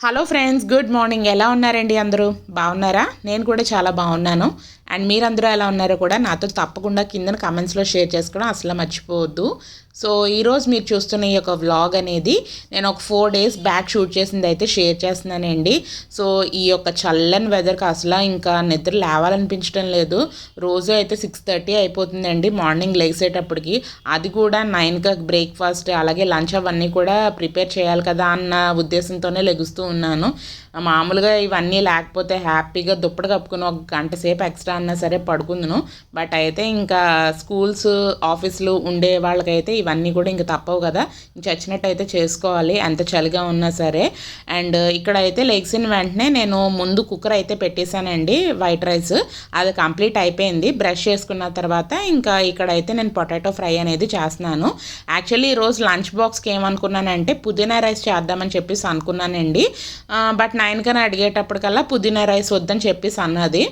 Hello friends good morning ఎలా ఉన్నారండి అందరూ? బాగున్నారా? నేను కూడా చాలా బాగున్నాను. అండ్ మీరందరూ ఎలా ఉన్నారో కూడా నాతో తప్పకుండా కింద కమెంట్స్లో షేర్ చేసుకోవడం అసలు మర్చిపోవద్దు. సో ఈరోజు మీరు చూస్తున్న ఈ యొక్క వ్లాగ్ అనేది నేను ఒక ఫోర్ డేస్ బ్యాక్ షూట్ చేసింది అయితే షేర్ చేస్తున్నానండి. సో ఈ యొక్క చల్లని వెదర్కి అసలు ఇంకా నిద్ర లేవాలనిపించడం లేదు. రోజు అయితే సిక్స్ థర్టీ అయిపోతుందండి మార్నింగ్ లేచేటప్పటికి అది కూడా నైన్కి బ్రేక్ఫాస్ట్ అలాగే లంచ్ అవన్నీ కూడా ప్రిపేర్ చేయాలి కదా అన్న ఉద్దేశంతోనే లెగుస్తూ ఉన్నాను. మామూలుగా ఇవన్నీ లేకపోతే హ్యాపీగా దుప్పటి కప్పుకుని ఒక గంట సేపు ఎక్స్ట్రా అన్నా సరే పడుకుందును. బట్ అయితే ఇంకా స్కూల్స్ ఆఫీసులు ఉండే వాళ్ళకైతే ఇవన్నీ కూడా ఇంకా తప్పవు కదా. చచ్చినట్టు అయితే చేసుకోవాలి ఎంత చలిగా ఉన్నా సరే. అండ్ ఇక్కడ అయితే లెగ్సిన్ వెంటనే నేను ముందు కుక్కర్ అయితే పెట్టేశానండి వైట్ రైస్. అది కంప్లీట్ అయిపోయింది. బ్రష్ చేసుకున్న తర్వాత ఇంకా ఇక్కడ అయితే నేను పొటాటో ఫ్రై అనేది చేస్తున్నాను. యాక్చువల్లీ ఈరోజు లంచ్ బాక్స్కి ఏమనుకున్నానంటే పుదీనా రైస్ చేద్దామని చెప్పేసి అనుకున్నానండి. బట్ నా కానీ అడిగేటప్పటికల్లా పుదీనా రైస్ వద్దని చెప్పేసి అన్నది.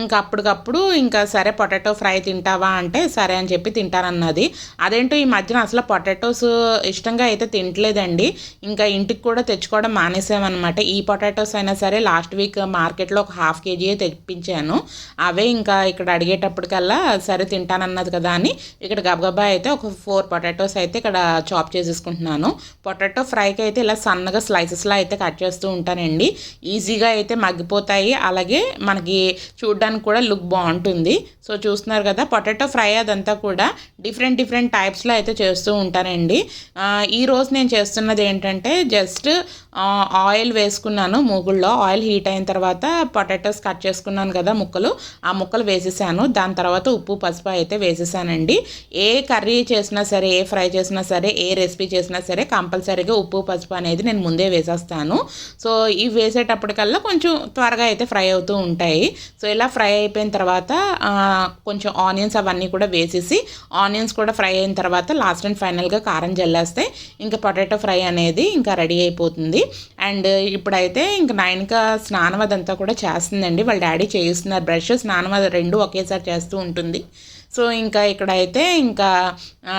ఇంకా అప్పటికప్పుడు ఇంకా సరే పొటాటో ఫ్రై తింటావా అంటే సరే అని చెప్పి తింటానన్నది. అదేంటో ఈ మధ్యన అసలు పొటాటోస్ ఇష్టంగా అయితే తింటలేదండి. ఇంకా ఇంటికి కూడా తెచ్చుకోవడం మానేసామన్నమాట. ఈ పొటాటోస్ అయినా సరే లాస్ట్ వీక్ మార్కెట్లో ఒక హాఫ్ కేజీ తెప్పించాను. అవే ఇంకా ఇక్కడ అడిగేటప్పటికల్లా సరే తింటానన్నది కదా అని ఇక్కడ గబగబా అయితే ఒక ఫోర్ పొటాటోస్ అయితే ఇక్కడ చాప్ చేసేసుకుంటున్నాను. పొటాటో ఫ్రైకి అయితే ఇలా సన్నగా స్లైసెస్లో అయితే కట్ చేస్తూ ఉంటానండి. ఈజీగా అయితే మగ్గిపోతాయి. అలాగే మనకి చూడడానికి కూడా లుక్ బాగుంటుంది. సో చూస్తున్నారు కదా పొటాటో ఫ్రై అదంతా కూడా డిఫరెంట్ డిఫరెంట్ టైప్స్లో అయితే చేస్తూ ఉంటానండి ఈరోజు నేను చేస్తున్నది ఏంటంటే జస్ట్ ఆయిల్ వేసుకున్నాను మూగుల్లో. ఆయిల్ హీట్ అయిన తర్వాత పొటాటోస్ కట్ చేసుకున్నాను కదా ముక్కలు. ఆ ముక్కలు వేసేసాను. దాని తర్వాత ఉప్పు పసుపు అయితే వేసేసానండి. ఏ కర్రీ చేసినా సరే ఏ ఫ్రై చేసినా సరే ఏ రెసిపీ చేసినా సరే కంపల్సరీగా ఉప్పు పసుపు అనేది నేను ముందే వేసేస్తాను. సో ఇవి వేసేటప్పటికల్లా కొంచెం త్వరగా అయితే ఫ్రై అవుతూ ఉంటాయి. సో ఇలా ఫ్రై అయిపోయిన తర్వాత కొంచెం ఆనియన్స్ అవన్నీ కూడా వేసేసి ఆనియన్స్ కూడా ఫ్రై అయిన తర్వాత లాస్ట్ అండ్ ఫైనల్గా కారం జల్లేస్తే ఇంకా పొటాటో ఫ్రై అనేది ఇంకా రెడీ అయిపోతుంది. అండ్ ఇప్పుడైతే ఇంకా నాయనక స్నానం అదంతా కూడా చేస్తుందండి. వాళ్ళ డాడీ చేయిస్తున్నారు బ్రష్. స్నానం అది రెండు ఒకేసారి చేస్తూ ఉంటుంది. సో ఇంకా ఇక్కడైతే ఇంకా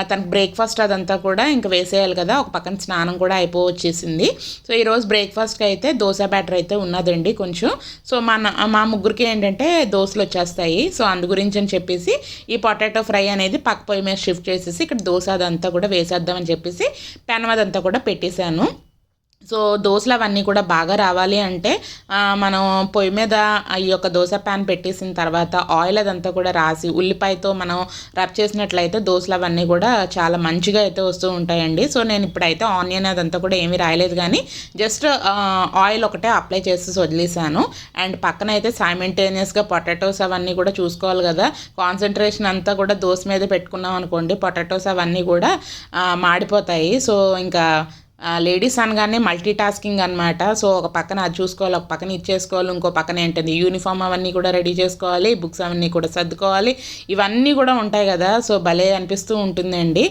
తనకు బ్రేక్ఫాస్ట్ అదంతా కూడా ఇంకా వేసేయాలి కదా. ఒక పక్కన స్నానం కూడా అయిపో వచ్చేసింది సో ఈరోజు బ్రేక్ఫాస్ట్కి అయితే దోశ బ్యాటర్ అయితే ఉన్నదండి కొంచెం. సో మన మా ముగ్గురికి ఏంటంటే దోశలు వచ్చేస్తాయి. సో అందు గురించి అని చెప్పేసి ఈ పొటాటో ఫ్రై అనేది పక్క పొయ్యి మీద షిఫ్ట్ చేసేసి ఇక్కడ దోశ అదంతా కూడా వేసేద్దామని చెప్పేసి పెనం అదంతా కూడా పెట్టేశాను. సో దోశలు అవన్నీ కూడా బాగా రావాలి అంటే మనం పొయ్యి మీద ఈ యొక్క దోశ ప్యాన్ పెట్టేసిన తర్వాత ఆయిల్ అదంతా కూడా రాసి ఉల్లిపాయతో మనం రబ్ చేసినట్లయితే దోశలు అవన్నీ కూడా చాలా మంచిగా అయితే వస్తూ ఉంటాయండి. సో నేను ఇప్పుడైతే ఆనియన్ అదంతా కూడా ఏమీ రాయలేదు కానీ జస్ట్ ఆయిల్ ఒకటే అప్లై చేసి వదిలేసాను అండ్ పక్కన అయితే సైమెంటేనియస్గా పొటాటోస్ అవన్నీ కూడా చూసుకోవాలి కదా. కాన్సన్ట్రేషన్ అంతా కూడా దోశ మీద పెట్టుకున్నాం అనుకోండి పొటాటోస్ అవన్నీ కూడా మాడిపోతాయి. సో ఇంకా లేడీస్ అనగానే మల్టీ టాస్కింగ్ అనమాట సో ఒక పక్కన అది చూసుకోవాలి ఒక పక్కన ఇచ్చేసుకోవాలి ఇంకో పక్కన ఏంటంటే యూనిఫామ్ అవన్నీ కూడా రెడీ చేసుకోవాలి బుక్స్ అవన్నీ కూడా సర్దుకోవాలి. ఇవన్నీ కూడా ఉంటాయి కదా సో భలే అనిపిస్తూ ఉంటుందండి.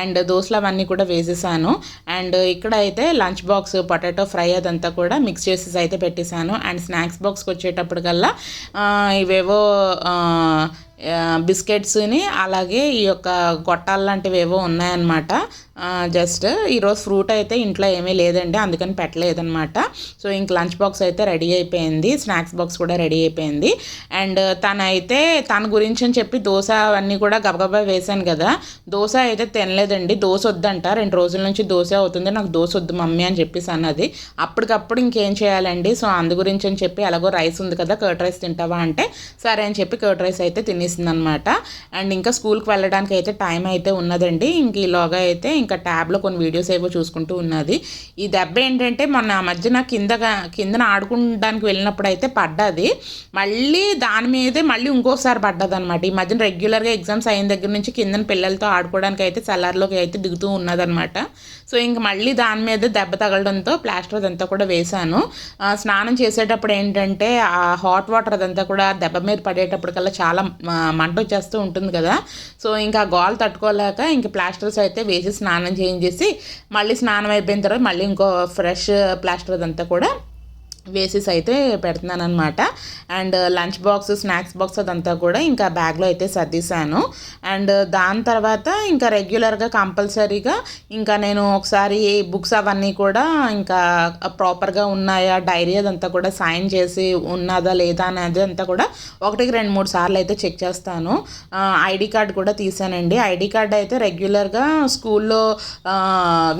అండ్ దోశలు అవన్నీ కూడా వేసేసాను. అండ్ ఇక్కడ అయితే లంచ్ బాక్స్ పొటాటో ఫ్రై అదంతా కూడా మిక్స్ చేసేసి అయితే పెట్టేశాను. అండ్ స్నాక్స్ బాక్స్కి వచ్చేటప్పటికల్లా ఇవేవో బిస్కెట్స్ని అలాగే ఈ యొక్క గొట్టాలు లాంటివి ఏవో ఉన్నాయన్నమాట. జస్ట్ ఈరోజు ఫ్రూట్ అయితే ఇంట్లో ఏమీ లేదండి అందుకని పెట్టలేదనమాట సో ఇంక లంచ్ బాక్స్ అయితే రెడీ అయిపోయింది స్నాక్స్ బాక్స్ కూడా రెడీ అయిపోయింది. అండ్ తనైతే తన గురించి అని చెప్పి దోశ అవన్నీ కూడా గబగబా వేశాను కదా. దోశ అయితే తినలేదండి దోశ వద్దంట. రెండు రోజుల నుంచి దోశ అవుతుంది నాకు దోశ వద్దు మమ్మీ అని చెప్పేసి అన్నది. అప్పటికప్పుడు ఇంకేం చేయాలండి? సో అందు గురించి అని చెప్పి ఎలాగో రైస్ ఉంది కదా కర్డ్ రైస్ తింటావా అంటే సరే అని చెప్పి కర్డ్ రైస్ అయితే తినేసింది అనమాట అండ్ ఇంకా స్కూల్కి వెళ్ళడానికి అయితే టైం అయితే ఉన్నదండి. ఇంక ఈలోగా అయితే ఇంకా ట్యాబ్లో కొన్ని వీడియోస్ ఏవో చూసుకుంటూ ఉన్నది. ఈ దెబ్బ ఏంటంటే మొన్న మధ్యన కిందగా కిందన ఆడుకోవడానికి వెళ్ళినప్పుడు అయితే పడ్డది. మళ్ళీ దాని మీదే మళ్ళీ ఇంకోసారి పడ్డది అనమాట ఈ మధ్యన రెగ్యులర్గా ఎగ్జామ్స్ అయిన దగ్గర నుంచి కిందన పిల్లలతో ఆడుకోవడానికి అయితే సెల్లార్లోకి అయితే దిగుతూ ఉన్నదనమాట సో ఇంక మళ్ళీ దాని మీద దెబ్బ తగలడంతో ప్లాస్టర్ అదంతా కూడా వేశాను. స్నానం చేసేటప్పుడు ఏంటంటే ఆ హాట్ వాటర్ అదంతా కూడా దెబ్బ మీద పడేటప్పటికల్లా చాలా మంట వచ్చేస్తూ ఉంటుంది కదా. సో ఇంకా గోల్ తట్టుకోలేక ఇంక ప్లాస్టర్స్ అయితే వేసి స్నానం చేయించేసి మళ్ళీ స్నానం అయిపోయిన తర్వాత మళ్ళీ ఇంకో ఫ్రెష్ ప్లాస్టర్ అదంతా కూడా వేసేసి అయితే పెడుతున్నాను అనమాట and uh, lunch box snacks box అదంతా కూడా ఇంకా బ్యాగ్లో అయితే సర్దిశాను. అండ్ uh, దాని తర్వాత ఇంకా రెగ్యులర్గా కంపల్సరీగా ఇంకా నేను ఒకసారి బుక్స్ అవన్నీ కూడా ఇంకా uh, ప్రాపర్గా ఉన్నాయా డైరీ అదంతా కూడా సైన్ చేసి ఉన్నదా లేదా అనేది అంతా కూడా ఒకటికి రెండు మూడు సార్లు అయితే చెక్ చేస్తాను. ఐడి కార్డ్ కూడా తీసానండి ఐడి కార్డ్ అయితే రెగ్యులర్గా స్కూల్లో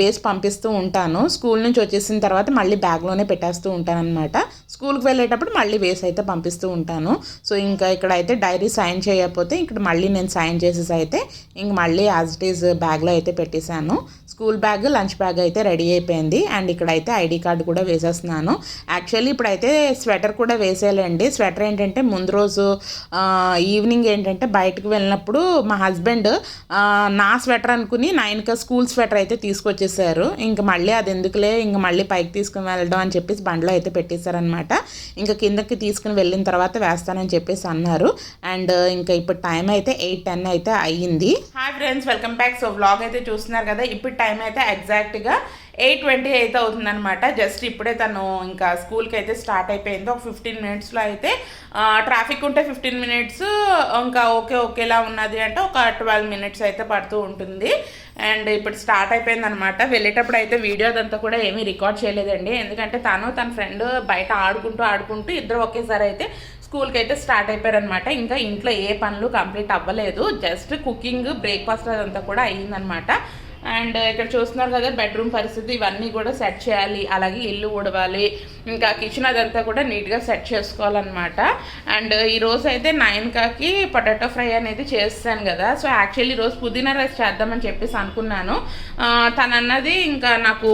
వేసి పంపిస్తూ ఉంటాను. స్కూల్ నుంచి వచ్చేసిన తర్వాత మళ్ళీ బ్యాగ్లోనే పెట్టేస్తూ ఉంటాను అనమాట స్కూల్కి వెళ్ళేటప్పుడు మళ్ళీ వేసి అయితే పంపిస్తూ ఉంటాను. సో ఇంకా ఇక్కడ అయితే డైరీ సైన్ చేయకపోతే ఇక్కడ మళ్ళీ నేను సైన్ చేసేసి అయితే ఇంక మళ్ళీ యాజ్ ఇట్ ఈజ్ బ్యాగ్లో అయితే పెట్టేశాను. స్కూల్ బ్యాగ్ లంచ్ బ్యాగ్ అయితే రెడీ అయిపోయింది. అండ్ ఇక్కడైతే ఐడి కార్డు కూడా వేసేస్తున్నాను. యాక్చువల్లీ ఇప్పుడైతే స్వెటర్ కూడా వేసేయాలండి. స్వెటర్ ఏంటంటే ముందు రోజు ఈవినింగ్ ఏంటంటే బయటకు వెళ్ళినప్పుడు మా హస్బెండ్ నా స్వెటర్ అనుకుని నైన్కి స్కూల్ స్వెటర్ అయితే తీసుకొచ్చేసారు. ఇంక మళ్ళీ అది ఎందుకులే? ఇంక మళ్ళీ పైకి తీసుకుని వెళ్ళడం అని చెప్పేసి బండ్లో అయితే పెట్టేశారనమాట ఇంకా కిందకి తీసుకుని వెళ్ళిన తర్వాత వేస్తానని చెప్పేసి అన్నారు. అండ్ ఇంకా ఇప్పుడు టైం అయితే ఎయిట్ టెన్ అయితే అయ్యింది. Hi friends welcome back. So vlog అయితే చూస్తున్నారు కదా ఇప్పుడు టైం అయితే ఎగ్జాక్ట్గా ఎయిట్ ట్వంటీ అయితే అవుతుందనమాట జస్ట్ ఇప్పుడే తను ఇంకా స్కూల్కి అయితే స్టార్ట్ అయిపోయింది. ఒక ఫిఫ్టీన్ మినిట్స్లో అయితే ట్రాఫిక్ ఉంటే ఫిఫ్టీన్ మినిట్స్ ఇంకా ఓకే ఓకేలా ఉన్నది అంటే ఒక ట్వెల్వ్ మినిట్స్ అయితే పడుతూ ఉంటుంది. అండ్ ఇప్పుడు స్టార్ట్ అయిపోయింది అనమాట వెళ్ళేటప్పుడు అయితే వీడియో అదంతా కూడా ఏమీ రికార్డ్ చేయలేదండి. ఎందుకంటే తను తన ఫ్రెండ్ బయట ఆడుకుంటూ ఆడుకుంటూ ఇద్దరు ఒకేసారి అయితే స్కూల్కి అయితే స్టార్ట్ అయిపోయారనమాట ఇంకా ఇంట్లో ఏ పనులు కంప్లీట్ అవ్వలేదు. జస్ట్ కుకింగ్ బ్రేక్ఫాస్ట్ అదంతా కూడా అయ్యిందనమాట అండ్ ఇక్కడ చూస్తున్నారు కదా బెడ్రూమ్ పరిస్థితి ఇవన్నీ కూడా సెట్ చేయాలి. అలాగే ఇల్లు ఊడవాలి. ఇంకా కిచెన్ అదంతా కూడా నీట్గా సెట్ చేసుకోవాలన్నమాట. అండ్ ఈరోజు అయితే నైన్కాకి పొటాటో ఫ్రై అనేది చేస్తాను కదా. సో యాక్చువల్లీ ఈరోజు పుదీనా రైస్ చేద్దామని చెప్పేసి అనుకున్నాను. తను అన్నది ఇంకా నాకు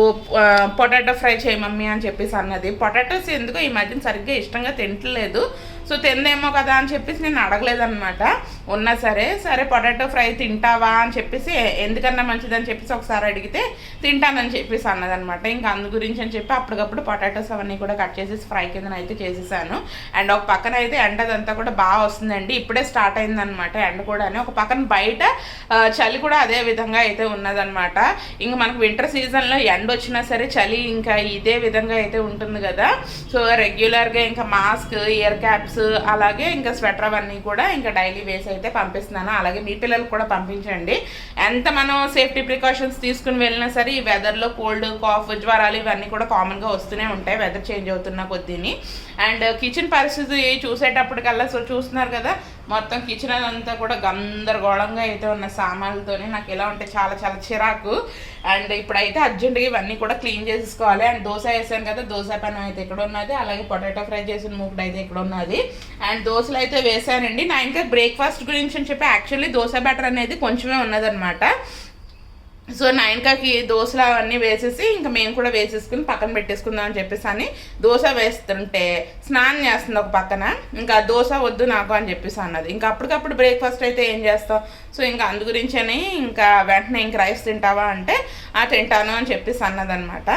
పొటాటో ఫ్రై చేయ మమ్మీ అని చెప్పేసి అన్నది. పొటాటోస్ ఎందుకో ఈ మధ్యన సరిగ్గా ఇష్టంగా తింటలేదు. సో తిందేమో కదా అని చెప్పేసి నేను అడగలేదన్నమాట. ఉన్నా సరే సరే పొటాటో ఫ్రై తింటావా అని చెప్పేసి ఎందుకన్నా మంచిదని చెప్పేసి ఒకసారి అడిగితే తింటానని చెప్పేసి అన్నదనమాట ఇంకా అందు గురించి అని చెప్పి అప్పటికప్పుడు పొటాటోస్ అవన్నీ కూడా కట్ చేసేసి ఫ్రై కింద అయితే చేసేసాను. అండ్ ఒక పక్కన అయితే ఎండ అదంతా కూడా బాగా వస్తుందండి. ఇప్పుడే స్టార్ట్ అయిందనమాట ఎండ కూడా ఒక పక్కన బయట చలి కూడా అదే విధంగా అయితే ఉన్నదనమాట ఇంకా మనకు వింటర్ సీజన్లో ఎండ వచ్చినా సరే చలి ఇంకా ఇదే విధంగా అయితే ఉంటుంది కదా. సో రెగ్యులర్గా ఇంకా మాస్క్ ఇయర్ క్యాప్స్ అలాగే ఇంకా స్వెటర్ అవన్నీ కూడా ఇంకా డైలీ వేసి అయితే పంపిస్తున్నాను. అలాగే మీ పిల్లలకు కూడా పంపించండి. ఎంత మనం సేఫ్టీ ప్రికాషన్స్ తీసుకుని వెళ్ళినా సరే ఈ వెదర్లో కోల్డ్ కాఫ్ జ్వరాలు ఇవన్నీ కూడా కామన్గా వస్తూనే ఉంటాయి. వెదర్ చేంజ్ అవుతున్న కొద్దిని. అండ్ కిచెన్ పరిస్థితి చూసేటప్పటికల్లా సో చూస్తున్నారు కదా మొత్తం కిచెన్ అంతా కూడా గందరగోళంగా అయితే ఉన్న సామాన్లతోనే నాకు ఎలా ఉంటే చాలా చాలా చిరాకు. అండ్ ఇప్పుడైతే అర్జెంటుగా ఇవన్నీ కూడా క్లీన్ చేసేసుకోవాలి. అండ్ దోశ వేసాను కదా దోశ పని అయితే ఇక్కడ ఉన్నది? అలాగే పొటాటో ఫ్రై చేసిన మూకుడు అయితే ఇక్కడ ఉన్నది? అండ్ దోశలు అయితే వేసానండి. నా ఇంకా బ్రేక్ఫాస్ట్ గురించి అని చెప్పి యాక్చువల్లీ దోశ బ్యాటర్ అనేది కొంచెమే ఉన్నదనమాట సో నైన్కాకి దోశలు అవన్నీ వేసేసి ఇంకా మేము కూడా వేసేసుకుని పక్కన పెట్టేసుకుందాం అని చెప్పేసి అని దోశ వేస్తుంటే స్నానం చేస్తుంది ఒక పక్కన. ఇంకా దోశ వద్దు నాకు అని చెప్పేసి అన్నది. ఇంకా అప్పటికప్పుడు బ్రేక్ఫాస్ట్ అయితే ఏం చేస్తావు? సో ఇంకా అందు గురించని ఇంకా వెంటనే ఇంక రైస్ తింటావా అంటే ఆ తింటాను అని చెప్పేసి అన్నదనమాట.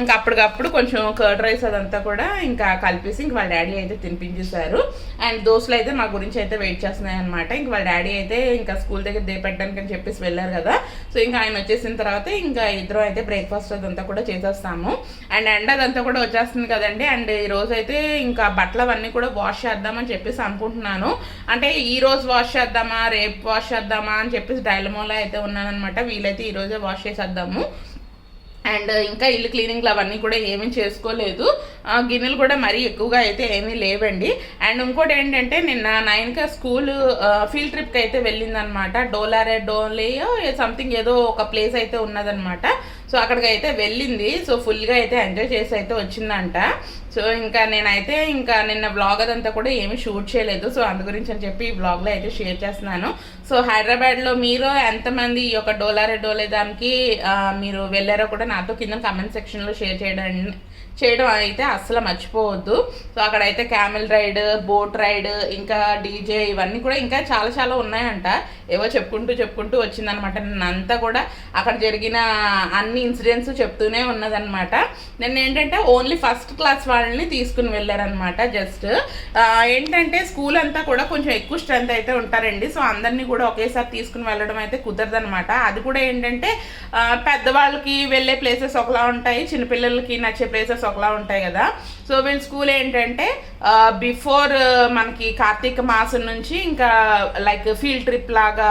ఇంకా అప్పటికప్పుడు కొంచెం కర్డ్ రైస్ అదంతా కూడా ఇంకా కలిపేసి ఇంక వాళ్ళ డాడీ అయితే తినిపించేశారు. అండ్ దోశలు అయితే మా గురించి అయితే వెయిట్ చేస్తున్నాయి అనమాట ఇంక వాళ్ళ డాడీ అయితే ఇంకా స్కూల్ దగ్గర దేపెట్టడానికి అని చెప్పేసి వెళ్ళారు కదా. సో ఇంకా ఆయన వచ్చేసిన తర్వాత ఇంకా ఇద్దరు అయితే బ్రేక్ఫాస్ట్ అదంతా కూడా చేసేస్తాము. అండ్ ఎండ అదంతా కూడా వచ్చేస్తుంది కదండి. అండ్ ఈ రోజు అయితే ఇంకా బట్టలు అవన్నీ కూడా వాష్ చేద్దామని చెప్పేసి అనుకుంటున్నాను. అంటే ఈ రోజు వాష్ చేద్దామా రేపు వాష్ చేద్దామా అని చెప్పేసి డైలమోలో అయితే ఉన్నానమాట వీలైతే ఈరోజే వాష్ చేసేద్దాము. అండ్ ఇంకా ఇల్లు క్లీనింగ్లు అవన్నీ కూడా ఏమీ చేసుకోలేదు. గిన్నెలు కూడా మరీ ఎక్కువగా అయితే ఏమీ లేవండి. అండ్ ఇంకోటి ఏంటంటే నిన్న నైన్కి స్కూల్ ఫీల్డ్ ట్రిప్కి అయితే వెళ్ళిందనమాట డోలారే డోలేయో సంథింగ్ ఏదో ఒక ప్లేస్ అయితే ఉన్నదనమాట సో అక్కడికి అయితే వెళ్ళింది. సో ఫుల్గా అయితే ఎంజాయ్ చేసి అయితే వచ్చిందంట. సో ఇంకా నేనైతే ఇంకా నిన్న బ్లాగ్ అదంతా కూడా ఏమీ షూట్ చేయలేదు. సో అందు గురించి అని చెప్పి ఈ బ్లాగ్లో అయితే షేర్ చేస్తున్నాను. సో హైదరాబాద్లో మీరు ఎంతమంది ఈ యొక్క డోలారే డోలే దానికి మీరు వెళ్ళారో కూడా నాతో కింద కమెంట్ సెక్షన్లో షేర్ చేయడం చేయడం అయితే అస్సలు మర్చిపోవద్దు. సో అక్కడైతే క్యామెల్ రైడ్ బోట్ రైడ్ ఇంకా డీజే ఇవన్నీ కూడా ఇంకా చాలా చాలా ఉన్నాయంట. ఏవో చెప్పుకుంటూ చెప్పుకుంటూ వచ్చిందనమాట. అంతా కూడా అక్కడ జరిగిన అన్ని ఇన్సిడెంట్స్ చెప్తూనే ఉన్నదనమాట. నేను ఏంటంటే ఓన్లీ ఫస్ట్ క్లాస్ వాళ్ళని తీసుకుని వెళ్ళారనమాట జస్ట్ ఏంటంటే స్కూల్ అంతా కూడా కొంచెం ఎక్కువ స్ట్రెంత్ అయితే ఉంటారండి. సో అందరినీ కూడా ఒకేసారి తీసుకుని వెళ్ళడం అయితే కుదరదనమాట. అది కూడా ఏంటంటే పెద్దవాళ్ళకి వెళ్ళే ప్లేసెస్ ఒకలా ఉంటాయి. చిన్నపిల్లలకి నచ్చే ప్లేసెస్ ఒకలా ఉంటాయి కదా. సో వీళ్ళ స్కూల్ ఏంటంటే బిఫోర్ మనకి కార్తీక మాసం నుంచి ఇంకా లైక్ ఫీల్డ్ ట్రిప్ లాగా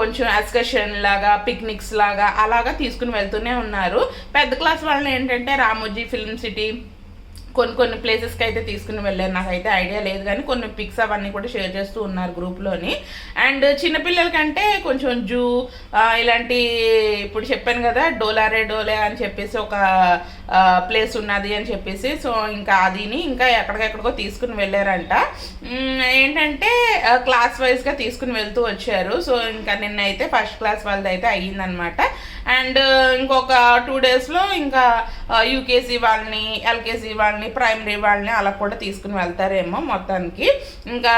కొంచెం ఎక్స్కర్షన్ లాగా పిక్నిక్స్ లాగా అలాగా తీసుకుని వెళ్తూనే ఉన్నారు. పెద్ద క్లాస్ వాళ్ళని ఏంటంటే రామోజీ ఫిల్మ్ సిటీ కొన్ని కొన్ని ప్లేసెస్కి అయితే తీసుకుని వెళ్ళారు. నాకైతే ఐడియా లేదు కానీ కొన్ని పిక్స్ అవన్నీ కూడా షేర్ చేస్తూ ఉన్నారు గ్రూప్లోని. అండ్ చిన్నపిల్లలకంటే కొంచెం జూ ఇలాంటి ఇప్పుడు చెప్పాను కదా డోలారే డోలే అని చెప్పేసి ఒక ప్లేస్ ఉన్నది అని చెప్పేసి. సో ఇంకా అదిని ఇంకా ఎక్కడికెక్కడికో తీసుకుని వెళ్ళారంట. ఏంటంటే క్లాస్ వైజ్గా తీసుకుని వెళ్తూ వచ్చారు. సో ఇంకా నిన్న అయితే ఫస్ట్ క్లాస్ వాళ్ళది అయితే అయ్యిందనమాట. అండ్ ఇంకొక టూ డేస్లో ఇంకా యూకేజీ వాళ్ళని ఎల్కేజీ వాళ్ళని ప్రైమరీ వాళ్ళని అలా కూడా తీసుకుని వెళ్తారేమో మొత్తానికి. ఇంకా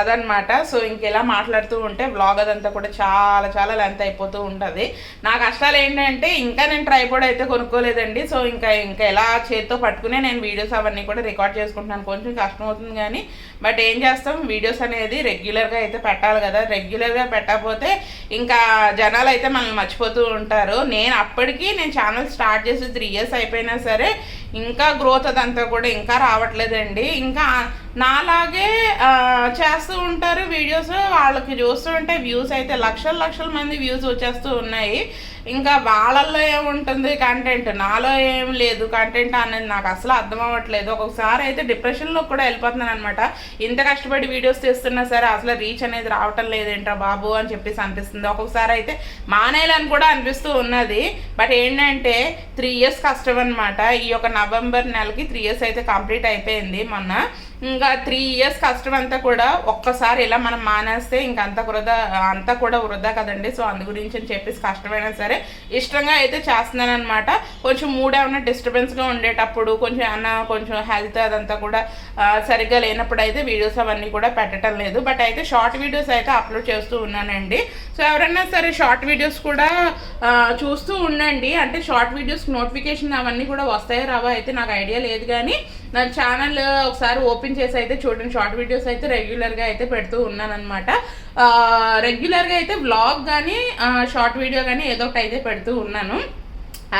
అదనమాట. సో ఇంకెలా మాట్లాడుతూ ఉంటే బ్లాగ్ అదంతా కూడా చాలా చాలా లెంత్ అయిపోతూ ఉంటుంది. నా కష్టాలు ఏంటంటే ఇంకా నేను ట్రైపోర్డ్ అయితే కొనుక్కోలేదండి. సో సో ఇంకా ఇంకా ఎలా చేత్తో పట్టుకునే నేను వీడియోస్ అవన్నీ కూడా రికార్డ్ చేసుకుంటున్నాను. కొంచెం కష్టం అవుతుంది కానీ బట్ ఏం చేస్తాం? వీడియోస్ అనేది రెగ్యులర్గా అయితే పెట్టాలి కదా. రెగ్యులర్గా పెట్టకపోతే ఇంకా జనాలు అయితే మనల్ని మర్చిపోతూ ఉంటారు. నేను అప్పటికి నేను ఛానల్ స్టార్ట్ చేసి త్రీ ఇయర్స్ అయిపోయినా సరే ఇంకా గ్రోత్ అదంతా కూడా ఇంకా రావట్లేదండి. ఇంకా నాలాగే చేస్తూ ఉంటారు వీడియోస్. వాళ్ళకి చూస్తూ ఉంటే వ్యూస్ అయితే లక్షల లక్షల మంది వ్యూస్ వచ్చేస్తూ ఉన్నాయి. ఇంకా వాళ్ళల్లో ఏముంటుంది కంటెంట్ నాలో ఏం లేదు. కంటెంట్ అనేది నాకు అసలు అర్థం అవ్వట్లేదు. ఒక్కొక్కసారి అయితే డిప్రెషన్లో కూడా వెళ్ళిపోతున్నాను అనమాట ఇంత కష్టపడి వీడియోస్ తీస్తున్నా సరే అసలు రీచ్ అనేది రావటం లేదేంట్రా బాబు అని చెప్పేసి అనిపిస్తుంది. ఒక్కొక్కసారి అయితే మానేయాలని కూడా అనిపిస్తూ ఉన్నది. బట్ ఏంటంటే త్రీ ఇయర్స్ కష్టం అనమాట ఈ యొక్క నవంబర్ నెలకి త్రీ ఇయర్స్ అయితే కంప్లీట్ అయిపోయింది మొన్న. ఇంకా త్రీ ఇయర్స్ కష్టం అంతా కూడా ఒక్కసారి ఇలా మనం మానేస్తే ఇంకా అంత వృధా అంతా కూడా వృధా కదండి. సో అందు గురించి అని చెప్పేసి కష్టమైనా సరే ఇష్టంగా అయితే చేస్తున్నాను అనమాట కొంచెం మూడ్ ఏమైనా డిస్టర్బెన్స్గా ఉండేటప్పుడు కొంచెం ఏమన్నా కొంచెం హెల్త్ అదంతా కూడా సరిగ్గా లేనప్పుడు అయితే వీడియోస్ అవన్నీ కూడా పెట్టడం లేదు. బట్ అయితే షార్ట్ వీడియోస్ అయితే అప్లోడ్ చేస్తూ ఉన్నానండి. సో ఎవరైనా సరే షార్ట్ వీడియోస్ కూడా చూస్తూ ఉండండి. అంటే షార్ట్ వీడియోస్ నోటిఫికేషన్ అవన్నీ కూడా వస్తాయో రావా అయితే నాకు ఐడియా లేదు కానీ నా ఛానల్ ఒకసారి ఓపెన్ చేసి అయితే చూడండి. షార్ట్ వీడియోస్ అయితే రెగ్యులర్గా అయితే పెడుతూ ఉన్నాను అనమాట రెగ్యులర్గా అయితే వ్లాగ్ కానీ షార్ట్ వీడియో కానీ ఏదో ఒకటి అయితే పెడుతూ ఉన్నాను.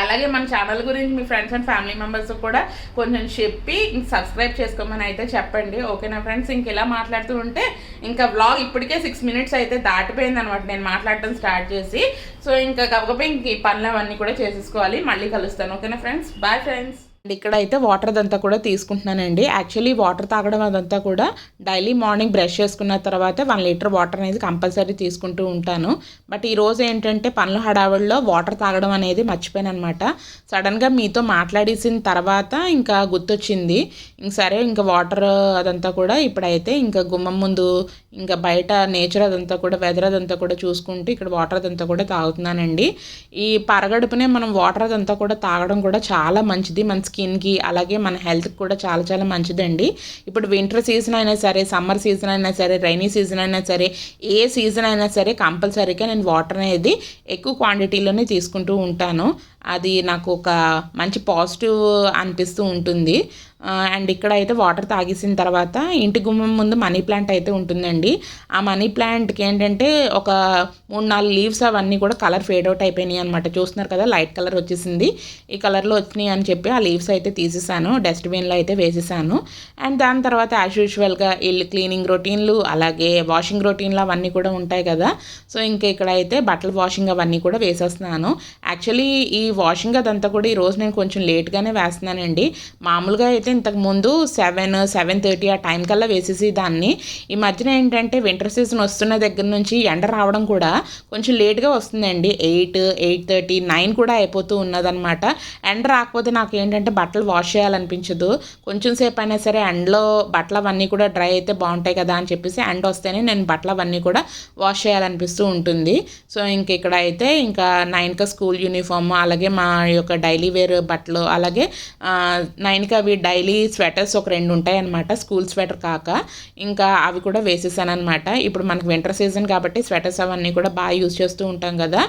అలాగే మన ఛానల్ గురించి మీ ఫ్రెండ్స్ అండ్ ఫ్యామిలీ మెంబర్స్ కూడా కొంచెం చెప్పి సబ్స్క్రైబ్ చేసుకోమని అయితే చెప్పండి. ఓకేనా ఫ్రెండ్స్ ఇంక ఇలా మాట్లాడుతూ ఉంటే ఇంకా వ్లాగ్ ఇప్పటికే సిక్స్ మినిట్స్ అయితే దాటిపోయింది అనమాట నేను మాట్లాడటం స్టార్ట్ చేసి. సో ఇంకా గబగబా ఇంక ఈ పనులు అవన్నీ కూడా చేసేసుకోవాలి. మళ్ళీ కలుస్తాను. ఓకేనా ఫ్రెండ్స్ బాయ్ ఫ్రెండ్స్ ఇక్కడ అయితే వాటర్ అదంతా కూడా తీసుకుంటున్నానండి. యాక్చువల్లీ వాటర్ తాగడం అదంతా కూడా డైలీ మార్నింగ్ బ్రష్ చేసుకున్న తర్వాత వన్ లీటర్ వాటర్ అనేది కంపల్సరీ తీసుకుంటూ ఉంటాను. బట్ ఈరోజు ఏంటంటే పనుల హడావుడిలో వాటర్ తాగడం అనేది మర్చిపోయాను అనమాట సడన్గా మీతో మాట్లాడేసిన తర్వాత ఇంకా గుర్తొచ్చింది. ఇంక సరే ఇంకా వాటర్ అదంతా కూడా ఇప్పుడైతే ఇంకా గుమ్మం ముందు ఇంకా బయట నేచర్ అదంతా కూడా వెదర్ అదంతా కూడా చూసుకుంటూ ఇక్కడ వాటర్ అదంతా కూడా తాగుతున్నానండి. ఈ పరగడుపునే మనం వాటర్ అదంతా కూడా తాగడం కూడా చాలా మంచిది. మన స్కిన్కి అలాగే మన హెల్త్కి కూడా చాలా చాలా మంచిదండి. ఇప్పుడు వింటర్ సీజన్ అయినా సరే సమ్మర్ సీజన్ అయినా సరే రైనీ సీజన్ అయినా సరే ఏ సీజన్ అయినా సరే కంపల్సరీగా నేను వాటర్ అనేది ఎక్కువ క్వాంటిటీలోనే తీసుకుంటూ ఉంటాను. అది నాకు ఒక మంచి పాజిటివ్ అనిపిస్తూ ఉంటుంది. అండ్ ఇక్కడ అయితే వాటర్ తాగేసిన తర్వాత ఇంటి గుమ్మం ముందు మనీ ప్లాంట్ అయితే ఉంటుందండి. ఆ మనీ ప్లాంట్కి ఏంటంటే ఒక మూడు నాలుగు లీవ్స్ అవన్నీ కూడా కలర్ ఫేడ్ అవుట్ అయిపోయినాయి అనమాట చూస్తున్నారు కదా లైట్ కలర్ వచ్చేసింది. ఈ కలర్లో వచ్చినాయి అని చెప్పి ఆ లీవ్స్ అయితే తీసేసాను. డస్ట్బిన్లో అయితే వేసేసాను. అండ్ దాని తర్వాత యాజ్ యూజువల్గా ఇల్లు క్లీనింగ్ రొటీన్లు అలాగే వాషింగ్ రొటీన్లు అవన్నీ కూడా ఉంటాయి కదా. సో ఇంకా ఇక్కడ అయితే బట్టల వాషింగ్ అవన్నీ కూడా వేసేస్తున్నాను. యాక్చువల్లీ ఈ వాషింగ్ అదంతా కూడా ఈరోజు నేను కొంచెం లేట్గానే వేస్తున్నానండి. మామూలుగా అయితే ఇంతకు ముందు సెవెన్ సెవెన్ థర్టీ ఆ టైం కల్లా వేసేసి దాన్ని. ఈ మధ్యన ఏంటంటే వింటర్ సీజన్ వస్తున్న దగ్గర నుంచి ఎండ రావడం కూడా కొంచెం లేట్గా వస్తుందండి. ఎయిట్ ఎయిట్ థర్టీ నైన్ కూడా అయిపోతూ ఉన్నదనమాట ఎండ రాకపోతే నాకు ఏంటంటే బట్టలు వాష్ చేయాలనిపించదు. కొంచెం సేపు అయినా సరే ఎండలో బట్టలు అవన్నీ కూడా డ్రై అయితే బాగుంటాయి కదా అని చెప్పేసి ఎండ వస్తేనే నేను బట్టలు అవన్నీ కూడా వాష్ చేయాలనిపిస్తూ ఉంటుంది. సో ఇంక ఇక్కడ అయితే ఇంకా నైన్కి స్కూల్ యూనిఫామ్ అలాగే మా యొక్క డైలీ వేర్ బట్టలు అలాగే నైన్కి అవి డైలీ స్వెటర్స్ ఒక రెండు ఉంటాయి అనమాట స్కూల్ స్వెటర్ కాక. ఇంకా అవి కూడా వేసేసాను అనమాట ఇప్పుడు మనకి వింటర్ సీజన్ కాబట్టి స్వెటర్స్ అవన్నీ కూడా బాగా యూజ్ చేస్తూ ఉంటాం కదా.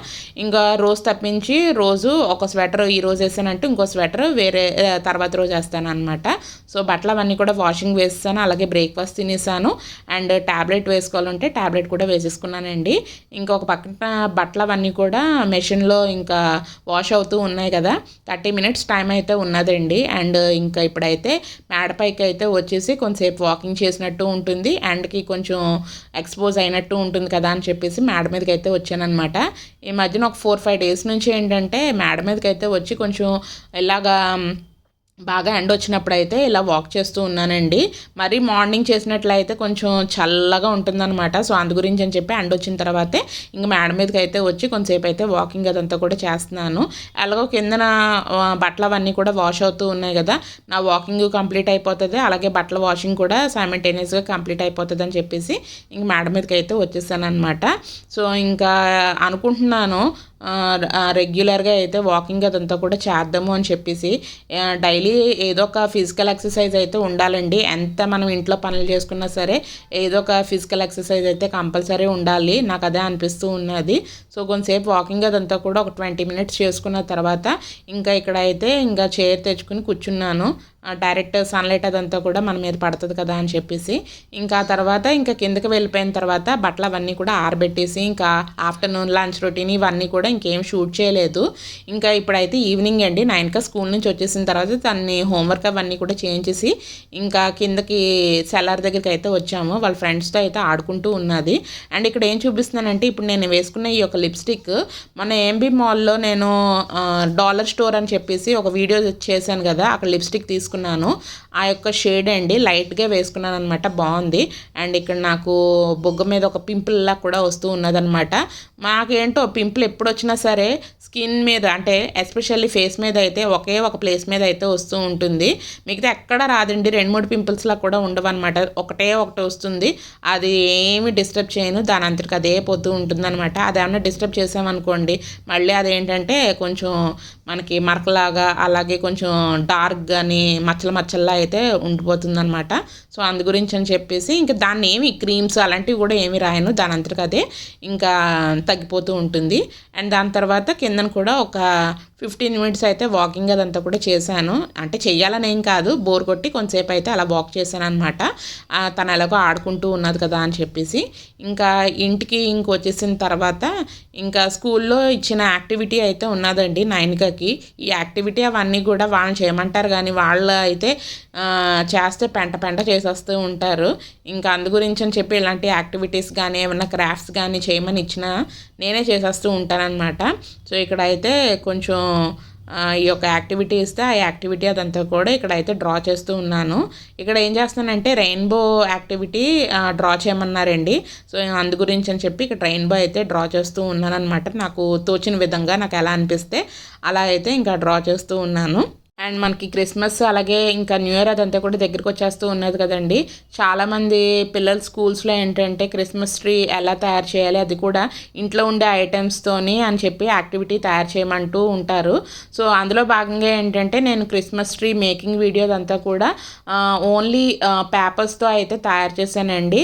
ఇంకా రోజు తప్పించి రోజు ఒక స్వెటర్ ఈ రోజు వేసానంటే ఇంకో స్వెటర్ వేరే తర్వాత రోజు వేస్తాను అనమాట సో బట్టలు అవన్నీ కూడా వాషింగ్ వేస్తాను అలాగే బ్రేక్ఫాస్ట్ తినేసాను. అండ్ ట్యాబ్లెట్ వేసుకోవాలంటే ట్యాబ్లెట్ కూడా వేసేసుకున్నానండి. ఇంకొక పక్కన బట్టలు అవన్నీ కూడా మెషిన్లో ఇంకా వాష్ అవుతుంది అవుతూ ఉన్నాయి కదా. థర్టీ మినిట్స్ టైం అయితే ఉన్నదండి. అండ్ ఇంకా ఇప్పుడైతే మేడపైకి అయితే వచ్చేసి కొంతసేపు వాకింగ్ చేసినట్టు ఉంటుంది. అండ్కి కొంచెం ఎక్స్పోజ్ అయినట్టు ఉంటుంది కదా అని చెప్పేసి మేడ మీదకి అయితే వచ్చానమాట ఈ మధ్యన ఒక ఫోర్ ఫైవ్ డేస్ నుంచి ఏంటంటే మేడ మీదకి అయితే వచ్చి కొంచెం ఇలాగా బాగా ఎండ వచ్చినప్పుడు అయితే ఇలా వాక్ చేస్తూ ఉన్నానండి. మరి మార్నింగ్ చేసినట్లయితే కొంచెం చల్లగా ఉంటుందన్నమాట. సో అందు గురించి అని చెప్పి ఎండ వచ్చిన తర్వాతే ఇంక మేడ మీదకి అయితే వచ్చి కొంతసేపు అయితే వాకింగ్ అదంతా కూడా చేస్తున్నాను. ఎలాగో కిందన బట్టలు అవన్నీ కూడా వాష్ అవుతూ ఉన్నాయి కదా. నా వాకింగ్ కంప్లీట్ అయిపోతుంది. అలాగే బట్టల వాషింగ్ కూడా సైమంటేనియస్గా కంప్లీట్ అయిపోతుంది అని చెప్పేసి ఇంక మేడ మీదకి అయితే వచ్చేసాను అనమాట సో ఇంకా అనుకుంటున్నాను రెగ్యులర్గా అయితే వాకింగ్ అదంతా కూడా చేద్దాము అని చెప్పేసి డైలీ ఏదో ఒక ఫిజికల్ ఎక్సర్సైజ్ అయితే ఉండాలండి. ఎంత మనం ఇంట్లో పనులు చేసుకున్నా సరే ఏదో ఒక ఫిజికల్ ఎక్సర్సైజ్ అయితే కంపల్సరీ ఉండాలి. నాకు అదే అనిపిస్తూ ఉన్నది. సో కొంతసేపు వాకింగ్ అదంతా కూడా ఒక ట్వంటీ మినిట్స్ చేసుకున్న తర్వాత ఇంకా ఇక్కడ అయితే ఇంకా చైర్ తెచ్చుకుని కూర్చున్నాను. డైరెక్ట్ సన్లైట్ అదంతా కూడా మన మీద పడుతుంది కదా అని చెప్పేసి ఇంకా తర్వాత ఇంకా కిందకి వెళ్ళిపోయిన తర్వాత బట్టలు అవన్నీ కూడా ఆరబెట్టేసి ఇంకా ఆఫ్టర్నూన్ లంచ్ రొటీన్ ఇవన్నీ కూడా ఇంకేం షూట్ చేయలేదు. ఇంకా ఇప్పుడైతే ఈవినింగ్ అండి. నైన్కి స్కూల్ నుంచి వచ్చేసిన తర్వాత తన్ని హోంవర్క్ అవన్నీ కూడా చేయించేసి ఇంకా కిందకి సెల్లార్ దగ్గరికి అయితే వచ్చాము. వాళ్ళ ఫ్రెండ్స్తో అయితే ఆడుకుంటూ ఉన్నది. అండ్ ఇక్కడ ఏం చూపిస్తున్నానంటే ఇప్పుడు నేను వేసుకున్న ఈ యొక్క లిప్స్టిక్ మన ఏంబీ మాల్లో నేను డాలర్ స్టోర్ అని చెప్పేసి ఒక వీడియో చేశాను కదా అక్కడ లిప్స్టిక్ తీసుకున్నాను. ఆ యొక్క షేడ్ అండి లైట్గా వేసుకున్నాను అనమాట బాగుంది. అండ్ ఇక్కడ నాకు బొగ్గ మీద ఒక పింపుల్లా కూడా వస్తూ ఉన్నదనమాట మాకేంటో పింపుల్ ఎప్పుడు వచ్చినా సరే స్కిన్ మీద అంటే ఎస్పెషల్లీ ఫేస్ మీద అయితే ఒకే ఒక ప్లేస్ మీద అయితే వస్తూ ఉంటుంది. మిగతా ఎక్కడ రాదండి. రెండు మూడు పింపుల్స్లా కూడా ఉండవు అనమాట ఒకటే ఒకటి వస్తుంది. అది ఏమి డిస్టర్బ్ చేయను. దాని అంతటికి అదే పోతూ ఉంటుంది అనమాట అదేమన్నా డిస్టర్బ్ చేసామనుకోండి మళ్ళీ అదేంటంటే కొంచెం మనకి మరకలాగా అలాగే కొంచెం డార్క్ కానీ మచ్చల మచ్చల్లా అయితే ఉండిపోతుంది అనమాట సో అందు గురించి అని చెప్పేసి ఇంకా దాన్ని ఏమి క్రీమ్స్ అలాంటివి కూడా ఏమి రాయను. దాని అంతటికి అదే ఇంకా తగ్గిపోతూ ఉంటుంది. అండ్ దాని తర్వాత కింద కిందన కూడా ఒక ఫిఫ్టీన్ మినిట్స్ అయితే వాకింగ్ అదంతా కూడా చేశాను. అంటే చెయ్యాలని ఏం కాదు. బోర్ కొట్టి కొంతసేపు అయితే అలా వాక్ చేశాను అనమాట తను ఎలాగో ఆడుకుంటూ ఉన్నది కదా అని చెప్పేసి. ఇంకా ఇంటికి ఇంకొచ్చేసిన తర్వాత ఇంకా స్కూల్లో ఇచ్చిన యాక్టివిటీ అయితే ఉన్నదండి నైన్కకి. ఈ యాక్టివిటీ అవన్నీ కూడా వాళ్ళని చేయమంటారు కానీ వాళ్ళు అయితే చేస్తే పెంట పెంట చేసేస్తూ ఉంటారు. ఇంకా అందు గురించి అని చెప్పి ఇలాంటి యాక్టివిటీస్ కానీ ఏమైనా క్రాఫ్ట్స్ కానీ చేయమని ఇచ్చినా నేనే చేసేస్తూ ఉంటానన్నమాట. సో ఇక్కడ అయితే కొంచెం ఈ యొక్క యాక్టివిటీ ఇస్తే ఆ యాక్టివిటీ అదంతా కూడా ఇక్కడ అయితే డ్రా చేస్తూ ఉన్నాను. ఇక్కడ ఏం చేస్తున్నానంటే రెయిన్బో యాక్టివిటీ డ్రా చేయమన్నారండి. సో అందు గురించి అని చెప్పి ఇక్కడ రెయిన్బో అయితే డ్రా చేస్తూ ఉన్నాను అనమాట నాకు తోచిన విధంగా నాకు ఎలా అనిపిస్తే అలా అయితే ఇంకా డ్రా చేస్తూ ఉన్నాను. అండ్ మనకి క్రిస్మస్ అలాగే ఇంకా న్యూ ఇయర్ అదంతా కూడా దగ్గరికి వచ్చేస్తూ ఉన్నది కదండి. చాలామంది పిల్లల స్కూల్స్లో ఏంటంటే క్రిస్మస్ ట్రీ ఎలా తయారు చేయాలి అది కూడా ఇంట్లో ఉండే ఐటమ్స్తోని అని చెప్పి యాక్టివిటీ తయారు చేయమంటూ ఉంటారు. సో అందులో భాగంగా ఏంటంటే నేను క్రిస్మస్ ట్రీ మేకింగ్ వీడియో అంతా కూడా ఓన్లీ పేపర్స్తో అయితే తయారు చేశానండి.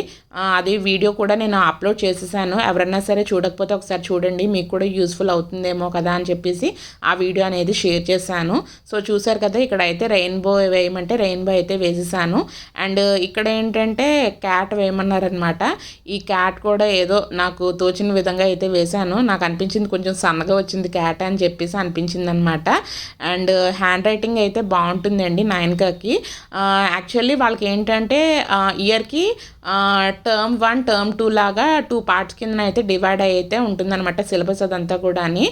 అది వీడియో కూడా నేను అప్లోడ్ చేసేసాను. ఎవరన్నా సరే చూడకపోతే ఒకసారి చూడండి. మీకు కూడా యూస్ఫుల్ అవుతుందేమో కదా అని చెప్పేసి ఆ వీడియో అనేది షేర్ చేశాను. సో చూసారు కదా ఇక్కడ అయితే రెయిన్బో వేయమంటే రెయిన్బో అయితే వేసేసాను. అండ్ ఇక్కడ ఏంటంటే క్యాట్ వేయమన్నారనమాట ఈ క్యాట్ కూడా ఏదో నాకు తోచిన విధంగా అయితే వేశాను. నాకు అనిపించింది కొంచెం సన్నగా వచ్చింది క్యాట్ అని చెప్పేసి అనిపించింది అనమాట అండ్ హ్యాండ్ రైటింగ్ అయితే బాగుంటుందండి నైన్కాకి యాక్చువల్లీ వాళ్ళకి ఏంటంటే ఇయర్కి టర్మ్ వన్ టర్మ్ టూ లాగా టూ పార్ట్స్ కింద అయితే డివైడ్ అయితే ఉంటుందన్నమాట సిలబస్ అదంతా కూడా అని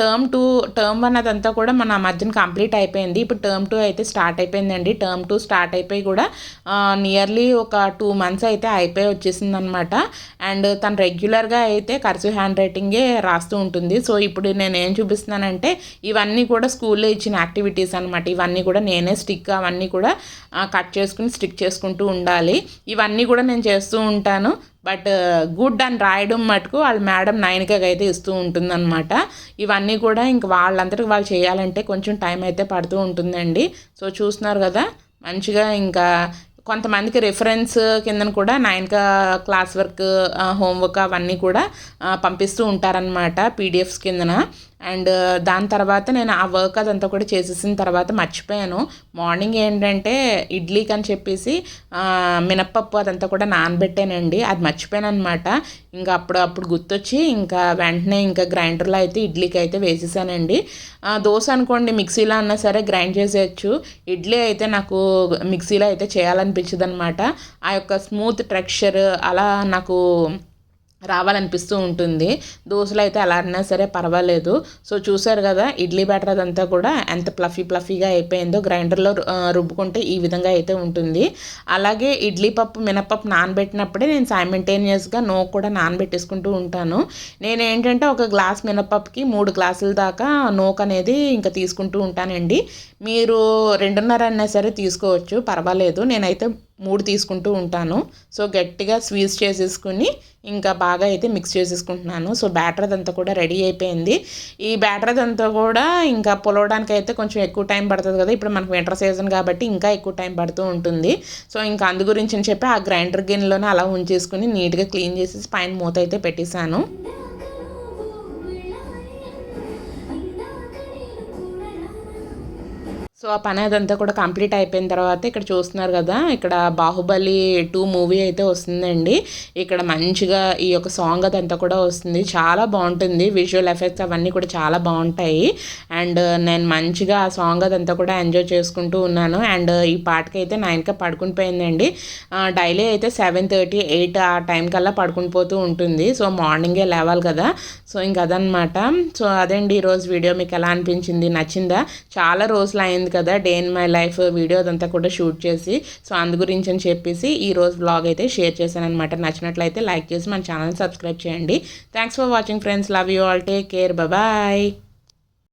టర్మ్ టూ టర్మ్ వన్ అదంతా కూడా మన మధ్యన కంప్లీట్ అయిపోయింది. ఇప్పుడు టర్మ్ టూ అయితే స్టార్ట్ అయిపోయిందండి. టర్మ్ టూ స్టార్ట్ అయిపోయి కూడా నియర్లీ ఒక టూ మంత్స్ అయితే అయిపోయి వచ్చేసింది అనమాట అండ్ తను రెగ్యులర్గా అయితే కర్సివ్ హ్యాండ్ రైటింగే రాస్తూ ఉంటుంది. సో ఇప్పుడు నేను ఏం చూపిస్తున్నానంటే ఇవన్నీ కూడా స్కూల్లో ఇచ్చిన యాక్టివిటీస్ అనమాట ఇవన్నీ కూడా నేనే స్టిక్ అవన్నీ కూడా కట్ చేసుకుని స్టిక్ చేసుకుంటూ ఉండాలి. ఇవన్నీ కూడా నేను చేస్తూ ఉంటాను. బట్ గుడ్ అని రాయడం మటుకు వాళ్ళ మేడం నైన్కగా అయితే ఇస్తూ ఉంటుందన్నమాట. ఇవన్నీ కూడా ఇంక వాళ్ళంతటికి వాళ్ళు చేయాలంటే కొంచెం టైం అయితే పడుతూ ఉంటుందండి. సో చూస్తున్నారు కదా మంచిగా ఇంకా కొంతమందికి రిఫరెన్స్ కిందన కూడా నైన్క క్లాస్ వర్క్ హోంవర్క్ అవన్నీ కూడా పంపిస్తూ ఉంటారనమాట పీడిఎఫ్స్ కిందన. అండ్ దాని తర్వాత నేను ఆ వర్క్ అదంతా కూడా చేసేసిన తర్వాత మర్చిపోయాను. మార్నింగ్ ఏంటంటే ఇడ్లీకి అని చెప్పేసి మినప్పప్పు అదంతా కూడా నానబెట్టానండి. అది మర్చిపోయాను అనమాట ఇంకా అప్పుడు అప్పుడు గుర్తొచ్చి ఇంకా వెంటనే ఇంకా గ్రైండర్లో అయితే ఇడ్లీకి అయితే వేసేసానండి. దోశ అనుకోండి మిక్సీలో అన్నా సరే గ్రైండ్ చేసేయచ్చు. ఇడ్లీ అయితే నాకు మిక్సీలో అయితే చేయాలనిపించదు అనమాట ఆ యొక్క స్మూత్ టెక్స్చర్ అలా నాకు రావాలనిపిస్తూ ఉంటుంది. దోశలు అయితే ఎలా అన్నా సరే పర్వాలేదు. సో చూసారు కదా ఇడ్లీ బ్యాటర్ అదంతా కూడా ఎంత ప్లఫీ ప్లఫీగా అయిపోయిందో గ్రైండర్లో రుబ్బుకుంటే ఈ విధంగా అయితే ఉంటుంది. అలాగే ఇడ్లీ పప్పు మినపప్పు నానబెట్టినప్పుడే నేను సైమెంటేనియస్గా నో కూడా నానబెట్టేసుకుంటూ ఉంటాను. నేను ఏంటంటే ఒక గ్లాస్ మినపప్పుకి మూడు గ్లాసుల దాకా నోక్ అనేది ఇంకా తీసుకుంటూ ఉంటానండి. మీరు రెండున్నర అయినా సరే తీసుకోవచ్చు పర్వాలేదు. నేనైతే మూడు తీసుకుంటూ ఉంటాను. సో గట్టిగా స్వీజ్ చేసేసుకుని ఇంకా బాగా అయితే మిక్స్ చేసేసుకుంటున్నాను. సో బ్యాటర్ అదంతా కూడా రెడీ అయిపోయింది. ఈ బ్యాటర్ అదంతా కూడా ఇంకా పొలవడానికి అయితే కొంచెం ఎక్కువ టైం పడుతుంది కదా. ఇప్పుడు మనకు వింటర్ సీజన్ కాబట్టి ఇంకా ఎక్కువ టైం పడుతూ ఉంటుంది. సో ఇంకా అందు గురించి అని చెప్పి ఆ గ్రైండర్ గిన్నెలోనే అలా ఉంచేసుకుని నీట్గా క్లీన్ చేసేసి పైన మూత అయితే పెట్టేశాను. సో ఆ పని అదంతా కూడా కంప్లీట్ అయిపోయిన తర్వాత ఇక్కడ చూస్తున్నారు కదా ఇక్కడ బాహుబలి టూ మూవీ అయితే వస్తుందండి. ఇక్కడ మంచిగా ఈ యొక్క సాంగ్ అదంతా కూడా వస్తుంది. చాలా బాగుంటుంది. విజువల్ ఎఫెక్ట్స్ అవన్నీ కూడా చాలా బాగుంటాయి. అండ్ నేను మంచిగా ఆ సాంగ్ అదంతా కూడా ఎంజాయ్ చేసుకుంటూ ఉన్నాను. అండ్ ఈ పాటకి అయితే నైన్కే పడుకుని పోయిందండి. డైలీ అయితే సెవెన్ థర్టీ ఎయిట్ ఆ టైం కల్లా పడుకుని పోతూ ఉంటుంది. సో మార్నింగే లేవాలి కదా. సో ఇంక అదనమాట. సో అదండి ఈరోజు వీడియో. మీకు ఎలా అనిపించింది? నచ్చిందా? చాలా రోజులు అయింది కదా day in my life video అదంతా కూడా షూట్ చేసి సో అందు గురించి అని చెప్పేసి ఈ రోజు బ్లాగ్ అయితే షేర్ చేశాను అనమాట నచ్చినట్లయితే లైక్ చేసి మన ఛానల్ సబ్స్క్రైబ్ చేయండి. Thanks for watching friends love you all take care bye